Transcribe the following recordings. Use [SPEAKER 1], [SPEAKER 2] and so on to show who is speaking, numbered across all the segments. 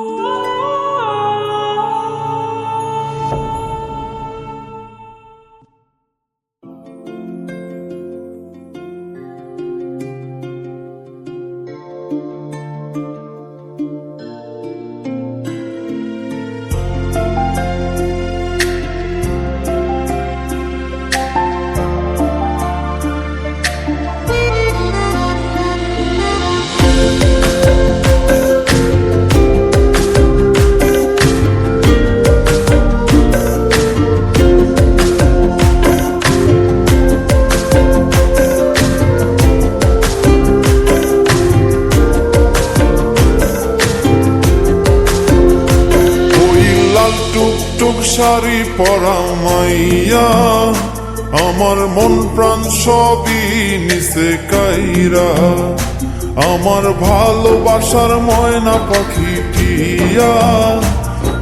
[SPEAKER 1] ওই টুকটুক শাড়ি পরা মাইয়া। আমার মন প্রাণ সবই নিচে কাইরা। আমার ভালোবাসার ময়না পাখি টিয়া।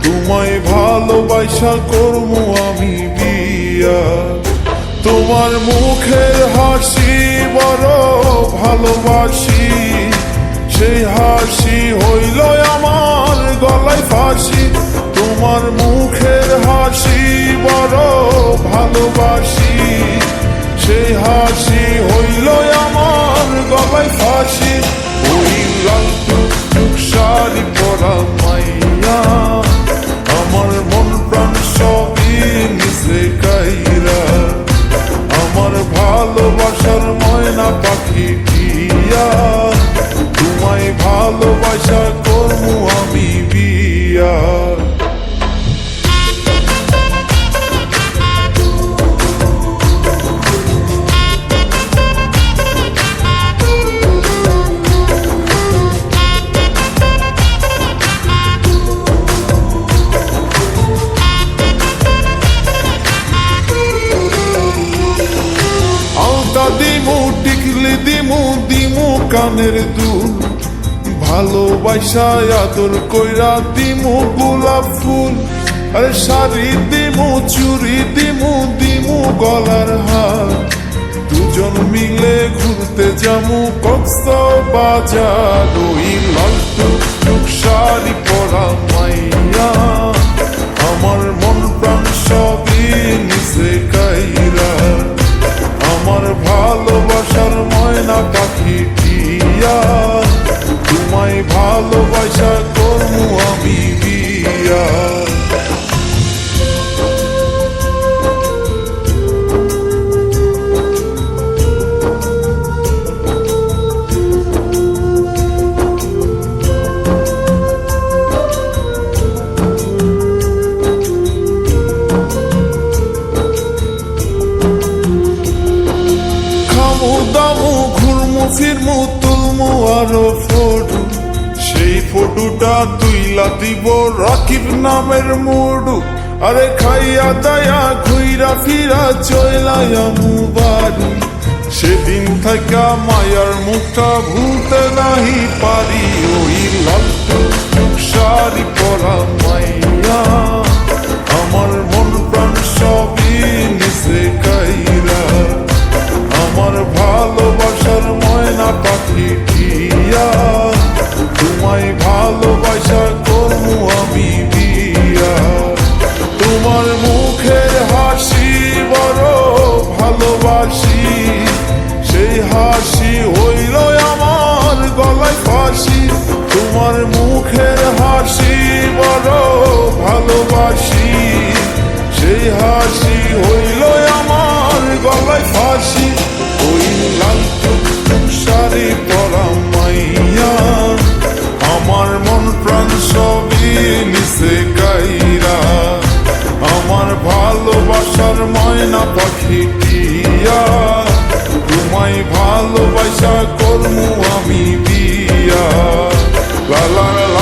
[SPEAKER 1] তোমায় ভালোবাসা করব আমি বিয়া। তোমার মুখের হাসি বড় ভালোবাসি। সেই হাসি হইল আমার গলায় ফাঁসি। তোমার মুখের হাসি বড় ভালোবাসি। সেই হাসি হইল আমার গলায় ফাঁসি। ওই লাল শাড়ি পরা মাইয়া। কানের দুল, ভালোবাসা আদর কইরা দিমু গোলাপ ফুল। আরে শাড়ি দিমু চুরি দিমু দিমু গলার হার। দুজন মিলে ঘুরতে যামু কক্স বাজার। ওই লাল টুকটুক শাড়ি পরা মাইয়া, আমার মন ফটোটা তুইলা দিব রাকিব নামের মুডু। আরে খাইয়া দায়া খুইরা ফিরা চইলায়ামু মুবারি। সেদিন থাকা মায়ার মুখটা ভুলতে নাহি পারি ওই লাল শাড়ি পরা মাইয়া। ফাঁসি তোমার মুখের হাসি বড় ভালোবাসি। সেই হাসি হইল আমার গলায় ফাঁসি। ওই লাল মাইয়া, আমার মন প্রাণ সবই কাইরা। আমার ভালোবাসার ময়না পাখি টিয়া, তোমায় ভালোবাসা করমু আমি La la la. la.